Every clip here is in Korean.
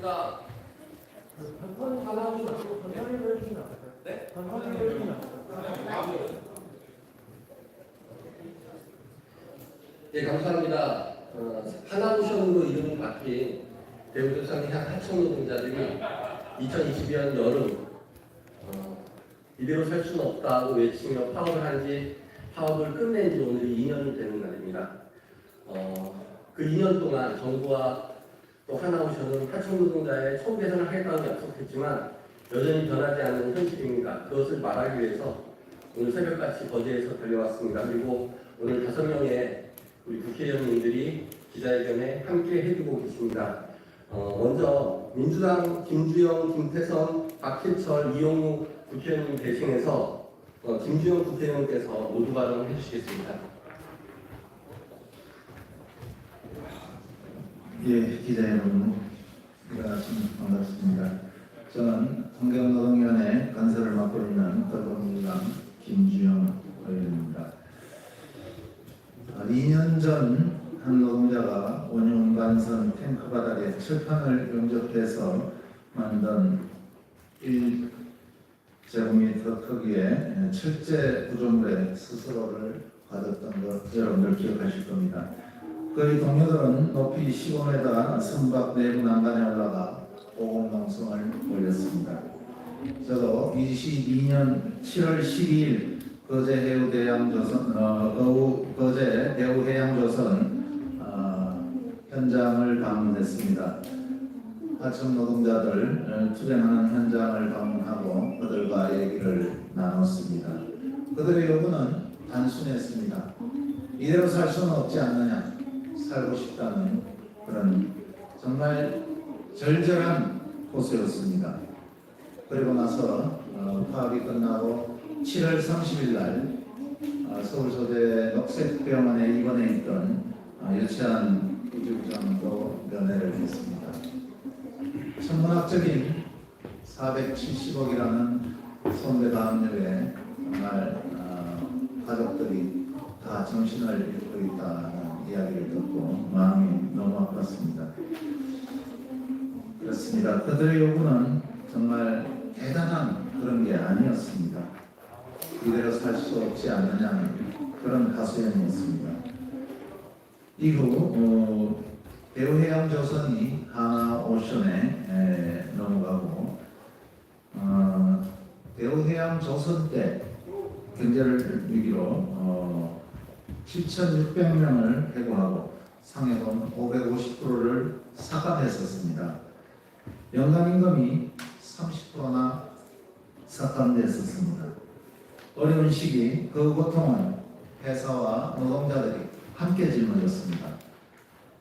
감사합니다. 간판이 달라고 하고 간판이 열심히 나왔어요. 네? 간판이 열심히 나왔어요. 예, 감사합니다. 어, 하나오션으로 이름이 바뀐 대우조선향 하청 노동자들이 2022년 여름 어, 이대로 살 수는 없다고 외치며 파업을 한지 파업을 끝낸 지 오늘이 2년이 되는 날입니다. 어, 그 2년 동안 정부와 또 하나오션은 하청 노동자의 처우 개선을 하겠다고 약속했지만 여전히 변하지 않는 현실입니다. 그것을 말하기 위해서 오늘 새벽같이 거제에서 달려왔습니다. 그리고 오늘 다섯 명의 우리 국회의원님들이 기자회견에 함께 해주고 계십니다. 어, 먼저 민주당 김주영, 김태선, 박혜철, 이용우 국회의원님 대신해서 어, 김주영 국회의원께서 모두 발언을 해주시겠습니다. 예, 기자 여러분, 아침 반갑습니다. 저는 환경노동위원회 간사를 맡고 있는 더불어민주당 김주영 의원입니다. 아, 2년 전 한 노동자가 원용간선 탱크 바닥에 철판을 용접해서 만든 1제곱미터 크기의 철제 구조물에 스스로를 가뒀던 것 여러분들 기억하실 겁니다. 그의 동료들은 높이 15m 선박 내부 난간에 올라가 보건방송을 올렸습니다. 저도 22년 7월 12일 거제 해우대양조선 어, 어우, 거제 대우해양조선 어, 현장을 방문했습니다. 하청 노동자들 어, 투쟁하는 현장을 방문하고 그들과 얘기를 나눴습니다. 그들의 요구는 단순했습니다. 이대로 살 수는 없지 않느냐. 살고 싶다는 그런 정말 절절한 호소였습니다. 그리고 나서 어, 파업이 끝나고 7월 30일 날 어, 서울 소재 녹색병원에 입원해 있던 어, 유치한 부주장도 면회를 했습니다. 천문학적인 470억이라는 손배 다음역에 정말 어, 가족들이 다 정신을 잃고 있다는 이야기를 듣고 마음이 너무 아팠습니다. 그렇습니다. 그들의 요구는 정말 대단한 그런 게 아니었습니다. 이대로 살 수 없지 않느냐는 그런 가수연이었습니다. 이후 어, 대우해양 조선이 하나오션에 에, 넘어가고 어, 대우해양 조선 때 경제를 위기로 어, 7,600명을 해고하고 상해금 550%를 삭감했었습니다. 연간 임금이 30%나 삭감됐었습니다. 어려운 시기 그 고통은 회사와 노동자들이 함께 짊어졌습니다.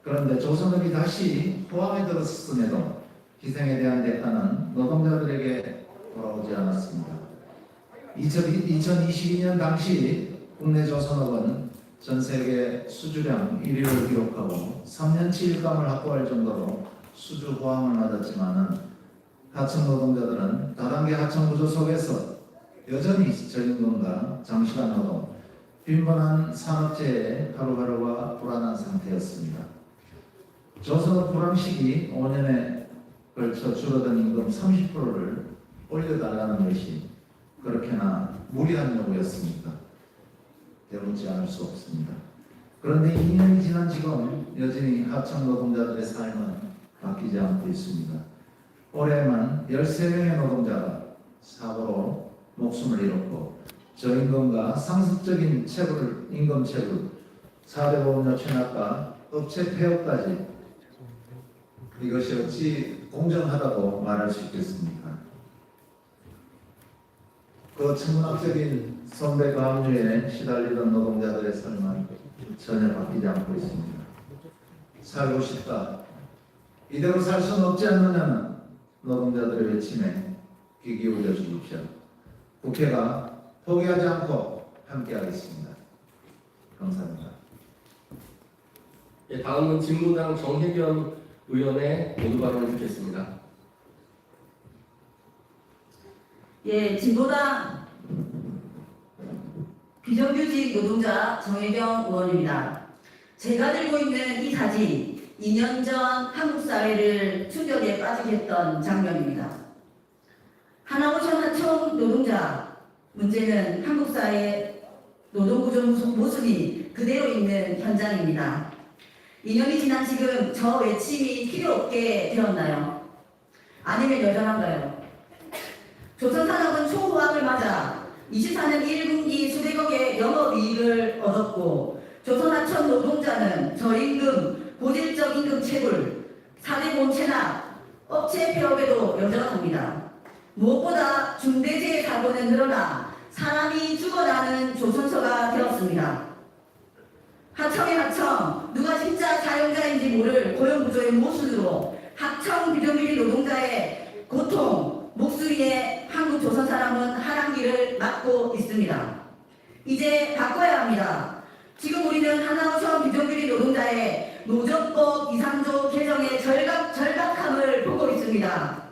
그런데 조선업이 다시 포함에 들었음에도 희생에 대한 대가는 노동자들에게 돌아오지 않았습니다. 2022년 당시 국내 조선업은 전 세계 수주량 1위를 기록하고 3년치 일감을 확보할 정도로 수주 호황을 맞았지만은 하청 노동자들은 다단계 하청 구조 속에서 여전히 저임금과 장시간 노동, 빈번한 산업재해에 하루하루가 불안한 상태였습니다. 조선업 불황 시기 5년에 걸쳐 줄어든 임금 30%를 올려달라는 것이 그렇게나 무리한 요구였습니까? 되묻지 않을 수 없습니다. 그런데 2년이 지난 지금 여전히 하청 노동자들의 삶은 바뀌지 않고 있습니다. 올해만 13명의 노동자가 사고로 목숨을 잃었고 저임금과 상습적인 체불, 임금 체불, 사대보험료 체납과 업체 폐업까지 이것이 어찌 공정하다고 말할 수 있겠습니까? 그 천문학적인 선배 가압류에 시달리던 노동자들의 삶은 전혀 바뀌지 않고 있습니다. 살고 싶다. 이대로 살 수는 없지 않느냐는 노동자들의 외침에 귀 기울여 주십시오. 국회가 포기하지 않고 함께하겠습니다. 감사합니다. 예, 다음은 진보당 정혜견 의원의 모두 발언을 듣겠습니다. 예, 진보당 비정규직 노동자 정혜경 의원입니다. 제가 들고 있는 이 사진, 2년 전 한국 사회를 충격에 빠지게 했던 장면입니다. 하나오션 하청 노동자 문제는 한국 사회 노동구조 모습이 그대로 있는 현장입니다. 2년이 지난 지금 저 외침이 필요 없게 되었나요? 아니면 여전한가요? 조선산업은 초호황을 맞아 24년 1분기 수백억의 영업이익을 얻었고 조선하천 노동자는 저임금, 고질적 임금 체불, 4대 본체납, 업체 폐업에도 여전합니다. 무엇보다 중대재해 사고는 늘어나 사람이 죽어나는 조선소가 되었습니다. 하청의 하청, 누가 진짜 사용자인지 모를 고용구조의 모순으로 하청 비정규직 노동자의 고통, 목소리에 조선 사람은 하란기를 맞고 있습니다. 이제 바꿔야 합니다. 지금 우리는 하나우천 비정규직 노동자의 노조법 이상조 개정의 절각, 절박함을 보고 있습니다.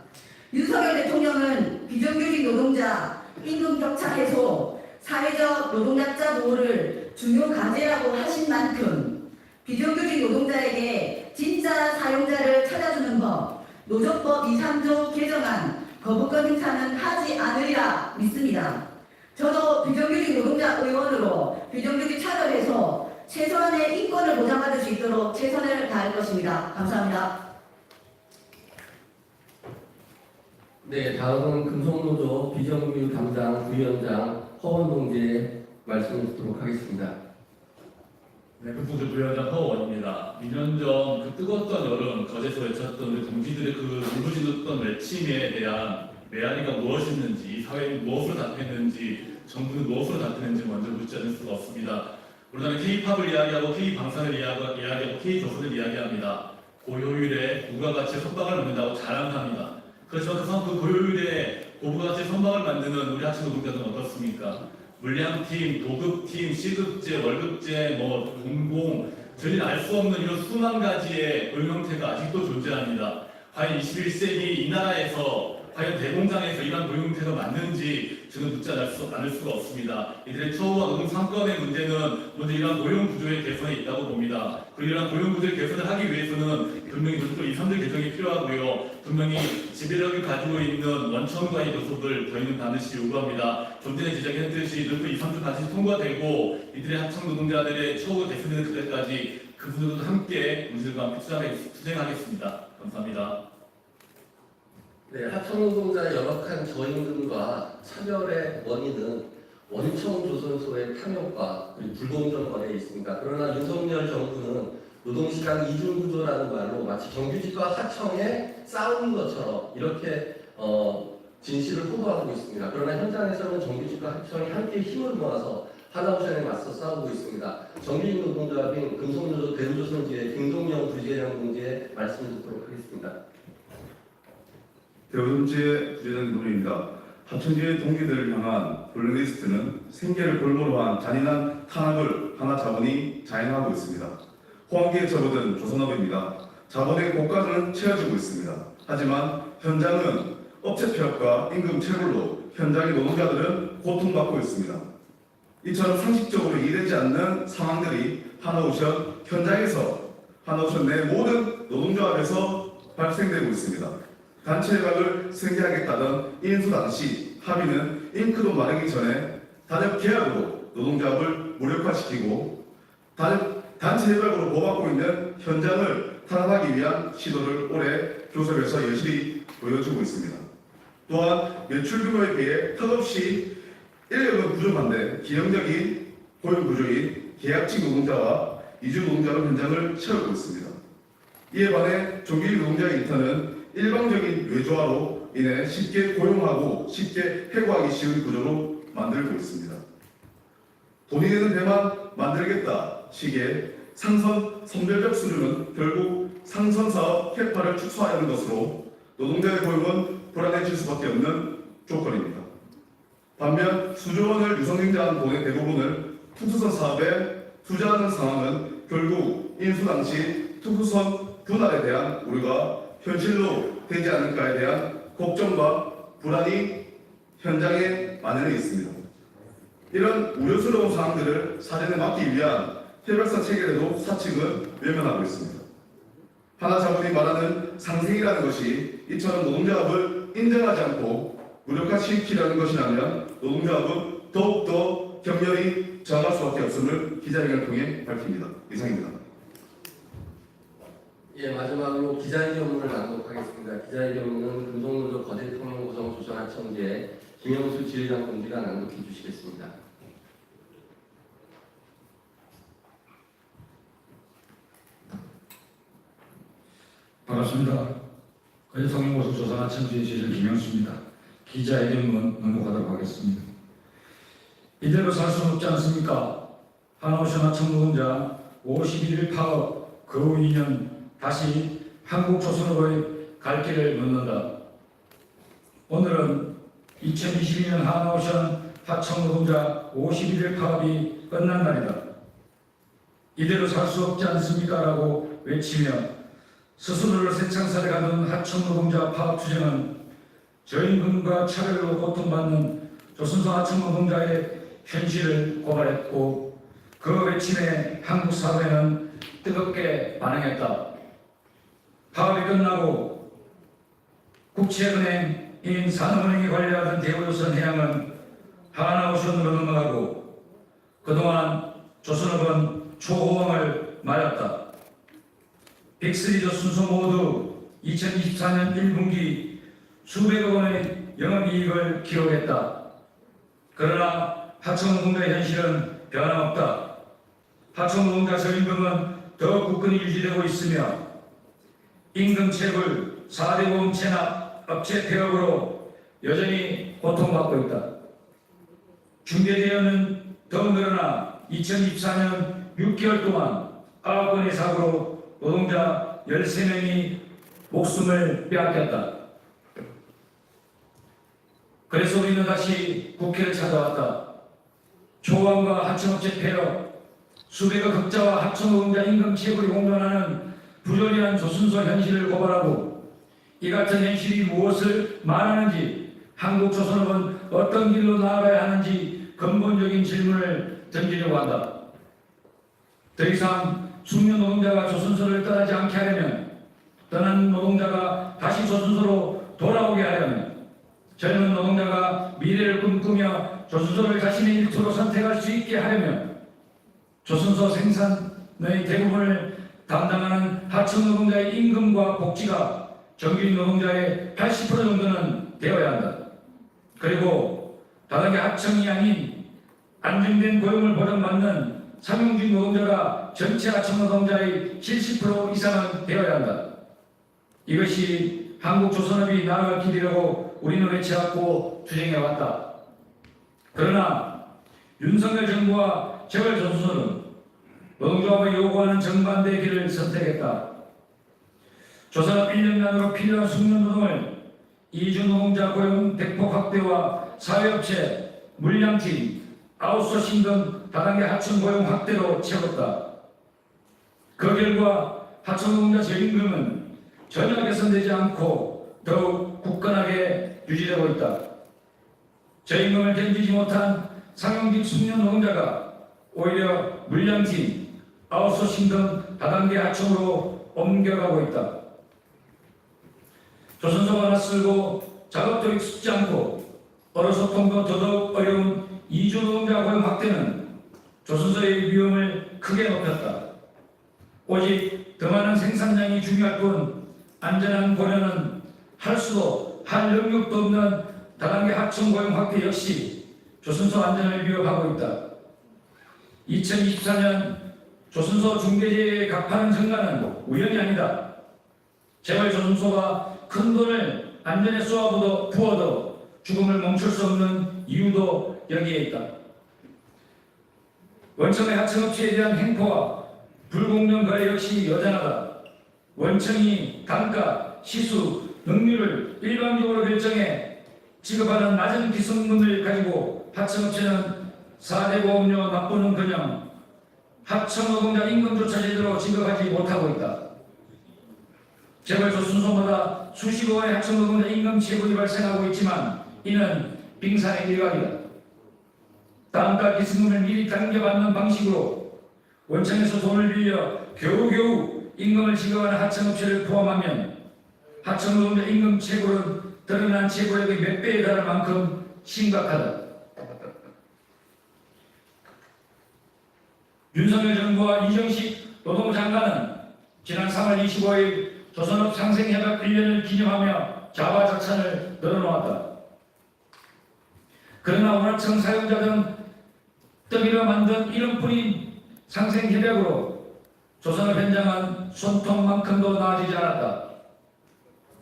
윤석열 대통령은 비정규직 노동자 임금 격차 해소, 사회적 노동약자 보호를 중요 과제라고 하신 만큼 비정규직 노동자에게 진짜 사용자를 찾아주는 법, 노조법 2, 3조 개정안 거부권 행사는 하지 않으리라 믿습니다. 저도 비정규직 노동자 의원으로 비정규직 차별해서 최소한의 인권을 보장받을 수 있도록 최선을 다할 것입니다. 감사합니다. 네, 다음은 금속노조 비정규 담당 부위원장 허원 동지의 말씀을 듣도록 하겠습니다. 네, 금풍주 부위원장 허원입니다. 2년 전 그 뜨거웠던 여름 거제서 외쳤던 우리 동지들의 그 울부짖었던 외침에 대한 메아리가 무엇이었는지, 사회는 무엇으로 답했는지, 정부는 무엇으로 답했는지 먼저 묻지 않을 수가 없습니다. 우리나라는 K-팝을 이야기하고 K-방산을 이야기하고, K-조선을 이야기합니다. 고효율에 부가가치에 선박을 만든다고 자랑합니다. 그렇지만 그, 선- 그 고효율에 고부가치에 선박을 만드는 우리 하청 노동자들은 어떻습니까? 물량팀, 도급팀, 시급제, 월급제, 뭐 공공 저희는 알수 없는 이런 수만 가지의 고용 형태가 아직도 존재합니다. 과연 21세기 이 나라에서 과연 대공장에서 이러한 고용 형태가 맞는지 저는 묻지 않을, 수, 않을 수가 없습니다. 이들의 처우와 노동 상권의 문제는 먼저 이러한 고용 구조의 개선에 있다고 봅니다. 그리고 이러한 고용 구조의 개선을 하기 위해서는 분명히 2, 3들 개정이 필요하고요. 분명히 지배력을 가지고 있는 원천과의 교섭을 저희는 반드시 요구합니다. 좀 전에 지적했듯이 2, 3들 반드시 통과되고 이들의 하청 노동자들의 처우가 개선되는 그때까지 그분들도 함께 우리들과 함께 투쟁하겠- 투쟁하겠습니다. 감사합니다. 네, 하청노동자의 열악한 저임금과 차별의 원인은 원청 조선소의 탐욕과 불공정 거래에 있습니다. 그러나 윤석열 정부는 노동시장 이중 구조라는 말로 마치 정규직과 하청의 싸움인 것처럼 이렇게 어, 진실을 호도하고 있습니다. 그러나 현장에서는 정규직과 하청이 함께 힘을 모아서 하나오션에 맞서 싸우고 있습니다. 정규직 노동조합인 금속노조 대우조선지의 김동영 부지회장 동지의 말씀을 듣도록 하겠습니다. 대우동지의 부재장 노래입니다. 하천지의 동기들을 향한 블랙리스트는 생계를 골고루 한 잔인한 탄압을 하나 자본이 자행하고 있습니다. 호황기에 접어든 조선업입니다. 자본의 고가를 채워주고 있습니다. 하지만 현장은 업체 폐업과 임금 체불로 현장의 노동자들은 고통받고 있습니다. 이처럼 상식적으로 이해되지 않는 상황들이 하나오션 현장에서 하나오션 내 모든 노동조합에서 발생되고 있습니다. 단체 협약을 승계하겠다던 인수 당시 합의는 잉크도 마르기 전에 단협 계약으로 노동조합을 무력화시키고 단, 단체 협약으로 보호받고 있는 현장을 탄압하기 위한 시도를 올해 교섭에서 여실히 보여주고 있습니다. 또한 매출 규모에 비해 턱없이 인력은 부족한데 기형적인 고용 구조인 계약직 노동자와 이주 노동자로 현장을 채우고 있습니다. 이에 반해 조기 노동자 인턴은 일방적인 외조화로 인해 쉽게 고용하고 쉽게 해고하기 쉬운 구조로 만들고 있습니다. 되는 배만 만들겠다 식의 상선 선별적 수준은 결국 상선 사업 캐파를 축소하는 것으로 노동자의 고용은 불안해질 수밖에 없는 조건입니다. 반면 수조 원을 유성eng자한 돈의 대부분을 특수선 사업에 투자하는 상황은 결국 인수 당시 특수선 분할에 대한 우려가 현실로 되지 않을까에 대한 걱정과 불안이 현장에 만연해 있습니다. 이런 우려스러운 상황들을 사전에 막기 위한 협약서 체결에도 사측은 외면하고 있습니다. 하나 자본이 말하는 상생이라는 것이 이처럼 노동자업을 인정하지 않고 무력화 시키려는 것이라면 노동자업은 더욱더 격렬히 저항할 수밖에 없음을 기자회견을 통해 밝힙니다. 이상입니다. 예, 마지막으로 기자회견문을 낭독하겠습니다. 기자회견문은 금속노조 거제통영 구성 조선하청제 김영수 지회장 동지가 낭독해 주시겠습니다. 반갑습니다. 거제통영고속 조선하청지의 시절 김영수입니다. 기자회견문 낭독하도록 하겠습니다. 이대로 살 수는 없지 않습니까? 하나오션 하청노동자 51일 파업 그 후 2년 다시 한국 조선업의 갈 길을 걷는다. 오늘은 2022년 하나오션 하청노동자 51일 파업이 끝난 날이다. 이대로 살 수 없지 않습니까? 라고 외치며 스스로를 새창살에 가둔 하청노동자 파업 투쟁은 저임금과 차별로 고통받는 조선소 하청노동자의 현실을 고발했고 그 외침에 한국 사회는 뜨겁게 반응했다. 파업이 끝나고 국채은행인 산업은행이 관리하던 대우조선 해양은 하나오션으로 넘어가고 그동안 조선업은 초호황을 맞았다. 빅스리저 순서 모두 2024년 1분기 수백억 원의 영업이익을 기록했다. 그러나 하청노동자의 현실은 변함없다. 하청노동자 저임금은 더 굳건히 유지되고 있으며 임금 체불 4대 보험 체납 업체 폐업으로 여전히 고통받고 있다. 중대재해는 더 늘어나 2024년 6개월 동안 9건의 사고로 노동자 13명이 목숨을 빼앗겼다. 그래서 우리는 다시 국회를 찾아왔다. 초원과 하청업체 폐업, 수백억 흑자와 하청노동자 임금 체불이 공존하는 부조리한 조선소 현실을 고발하고 이 같은 현실이 무엇을 말하는지 한국 조선업은 어떤 길로 나아가야 하는지 근본적인 질문을 던지려고 한다. 더 이상 숙련 노동자가 조선소를 떠나지 않게 하려면 떠난 노동자가 다시 조선소로 돌아오게 하려면 젊은 노동자가 미래를 꿈꾸며 조선소를 자신의 일터로 선택할 수 있게 하려면 조선소 생산의 대부분을 담당하는 하청 노동자의 임금과 복지가 정규직 노동자의 80% 정도는 되어야 한다. 그리고 다단계 하청이 아닌 안정된 고용을 보장받는 상용직 노동자가 전체 하청 노동자의 70% 이상은 되어야 한다. 이것이 한국 조선업이 나아갈 길이라고 우리는 외쳐왔고 투쟁해왔다. 그러나 윤석열 정부와 재벌 조선은 노동조합이 요구하는 정반대의 길을 선택했다. 조선업 1년간으로 필요한 숙련 노동을 이주 노동자 고용 대폭 확대와 사회업체, 물량팀, 아웃소싱 등 다단계 하청 고용 확대로 채웠다. 그 결과 하청 노동자 저임금은 전혀 개선되지 않고 더욱 굳건하게 유지되고 있다. 저임금을 견디지 못한 상용직 숙련 노동자가 오히려 물량팀, 아웃소싱 등 다단계 하청으로 옮겨가고 있다. 조선소가 낯설고 작업도 익숙지 않고 어로소통도 더더욱 어려운 이주 노동자 고용 확대는 조선소의 위험을 크게 높였다. 오직 더 많은 생산량이 중요할 뿐 안전한 고려는 할 수도 할 능력도 없는 다단계 하청 고용 확대 역시 조선소 안전을 위협하고 있다. 2024년 조선소 중대재해 갚하는 증가는 우연이 아니다. 제발 조선소가 큰 돈을 안전에 쏘아부어 부어도 죽음을 멈출 수 없는 이유도 여기에 있다. 원청의 하청업체에 대한 행포와 불공정 거래 역시 여전하다. 원청이 단가, 시수, 능률을 일방적으로 결정해 지급하는 낮은 기성금을 가지고 하청업체는 4대 보험료 납부는커녕 하청노동자 임금조차 제대로 지급하지 못하고 있다. 재벌소 순서마다 수십억 원의 하청노동자 임금 체불이 발생하고 있지만 이는 빙산의 일각이다. 단가 기승금을 미리 당겨받는 방식으로 원청에서 돈을 빌려 겨우겨우 임금을 지급하는 하청업체를 포함하면 하청노동자 임금 체불은 드러난 체불액의 몇 배에 달할 만큼 심각하다. 윤석열 정부와 이정식 노동부 장관은 지난 3월 25일 조선업 상생협약 1년을 기념하며 자화자찬을 늘어놓았다. 그러나 사용자 등 떡이라 만든 이름뿐인 상생 협약으로 조선업 현장은 손톱만큼도 나아지지 않았다.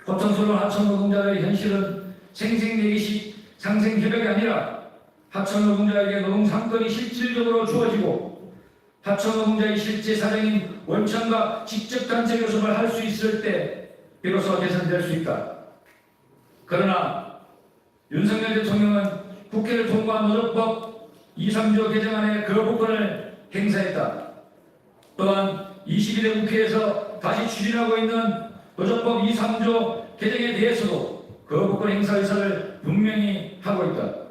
고통스러운 하청 노동자들의 현실은 생생내기식 상생협약이 아니라 하청 노동자에게 노동 상권이 실질적으로 주어지고 하청 노동자의 실제 사정인 원청과 직접 간접 교섭을 할 수 있을 때 비로소 개선될 수 있다. 그러나 윤석열 대통령은 국회를 통과한 노조법 2, 3조 개정안의 거부권을 행사했다. 또한 21대 국회에서 다시 추진하고 있는 노조법 2, 3조 개정에 대해서도 거부권 행사 의사를 분명히 하고 있다.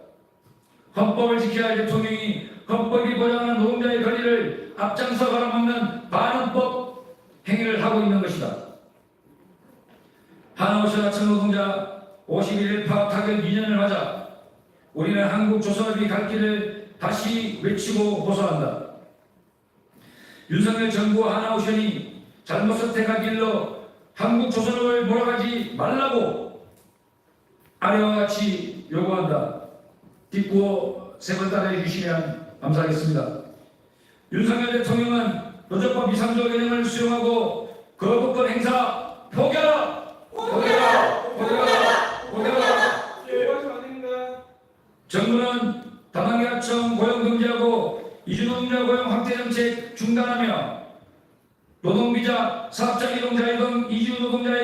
헌법을 지켜야 할 대통령이 헌법이 보장하는 노동자의 권리를 앞장서 가로막는 반헌법 행위를 하고 있는 것이다. 하나오션 하청 노동자 51일 파업 타격 2년을 맞아 우리는 한국 조선업이 갈 길을 다시 외치고 호소한다. 윤석열 정부와 하나오션이 잘못 선택한 길로 한국 조선업을 몰아가지 말라고 아래와 같이 요구한다. 뒷구호 세번 따라해 주시면 감사하겠습니다. 윤석열 대통령은 노조법 2, 3조 개정을 수용하고 거부권 행사 포기하라! 포기하라! 포기하라! 포기하라! 정부는 다단계 하청 고용 금지하고 이주노동자 고용 확대 정책 중단하며 노동비자, 사업자 이동자 등 이주노동자